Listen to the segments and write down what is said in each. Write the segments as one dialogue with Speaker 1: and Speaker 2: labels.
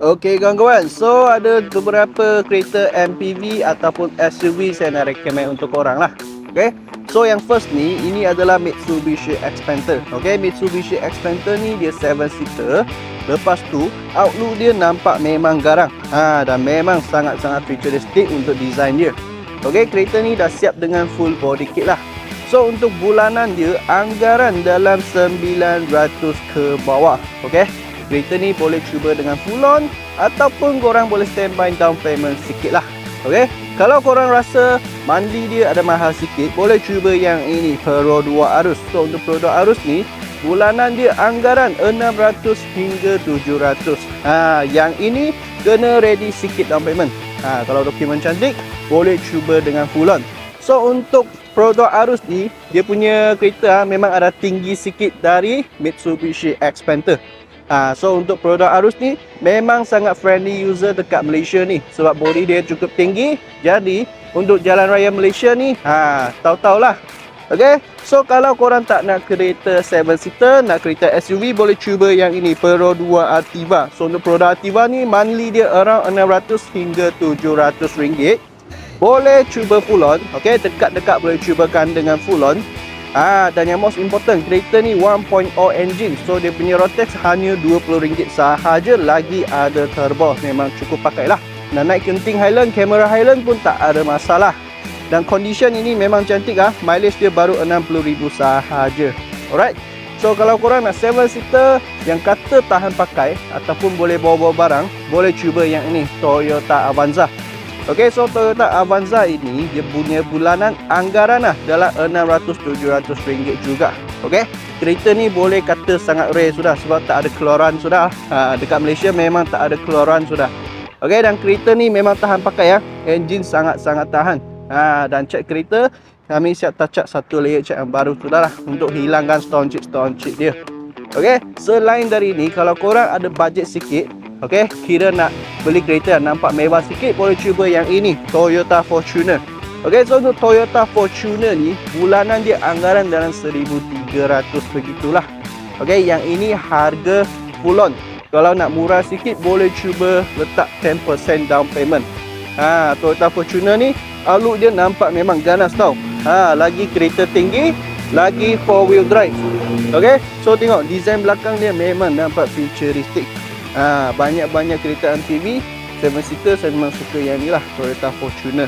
Speaker 1: Okey kawan-kawan, so ada beberapa kereta MPV ataupun SUV saya nak recommend untuk korang lah. Okay, so yang first ni, ini adalah Mitsubishi Xpander. Okay, Mitsubishi Xpander ni dia 7 seater. Lepas tu, outlook dia nampak memang garang. Ha, dan memang sangat-sangat futuristic untuk design dia. Okay, kereta ni dah siap dengan full body kit lah. So untuk bulanan dia, anggaran dalam 900 ke bawah. Okay, kereta ni boleh cuba dengan full on ataupun korang boleh standby down payment sikit lah. Ok kalau korang rasa monthly dia ada mahal sikit boleh cuba yang ini Pro 2 arus. So untuk Pro 2 arus ni bulanan dia anggaran 600 hingga 700 ha, yang ini kena ready sikit down payment. Ha, kalau dokumen cantik boleh cuba dengan full on. So untuk Pro 2 arus ni dia punya kereta ha, memang ada tinggi sikit dari Mitsubishi Xpander Ha, so untuk produk Arus ni memang sangat friendly user dekat Malaysia ni sebab body dia cukup tinggi. Jadi untuk jalan raya Malaysia ni ha tahu-tahulah. Okey. So kalau korang tak nak kereta 7 seater, nak kereta SUV boleh cuba yang ini Pro 2 Artiva. So untuk produk Artiva ni monthly dia around 600 hingga 700 ringgit. Boleh cuba full on. Okey, dekat-dekat boleh cubakan dengan full on. Ah dan yang most important kereta ni 1.0 engine. So dia punya rotex hanya RM20 sahaja lagi ada turbo. Memang cukup pakai lah. Nak naik kenting Highland, kamera Highland pun tak ada masalah. Dan condition ini memang cantik ah. Mileage dia baru 60,000 sahaja. Alright. So kalau korang nak 7 seater yang kata tahan pakai ataupun boleh bawa-bawa barang, boleh cuba yang ini Toyota Avanza. Okey, so Toyota Avanza ini dia punya bulanan anggaran lah dalam 600-700 ringgit juga. Okey, kereta ni boleh kata sangat rare sudah sebab tak ada keluaran sudah. Ha, dekat Malaysia memang tak ada keluaran sudah. Okey, dan kereta ni memang tahan pakai ya. Enjin sangat-sangat tahan. Ha, dan cek kereta, kami siap touch up satu layer cek yang baru sudah lah untuk hilangkan stone chip-stone chip dia. Okey, selain dari ini, kalau korang ada budget sikit, Okey, kira nak beli kereta yang nampak mewah sikit boleh cuba yang ini, Toyota Fortuner. Okey, so untuk Toyota Fortuner ni bulanan dia anggaran dalam 1300 begitulah. Okey, yang ini harga full on. Kalau nak murah sikit boleh cuba letak 10% down payment. Ha, Toyota Fortuner ni outlook dia nampak memang ganas tau. Ha, lagi kereta tinggi, lagi four wheel drive. Okey, so tengok design belakang dia memang nampak futuristic. Ha, banyak-banyak kereta MPV 7 seater saya memang suka yang ni lah Toyota Fortuner.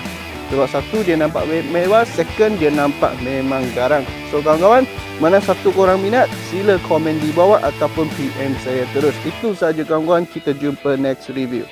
Speaker 1: Sebab satu dia nampak mewah second dia nampak memang garang. So kawan-kawan mana satu korang minat sila komen di bawah ataupun PM saya terus. Itu saja kawan-kawan. Kita jumpa next review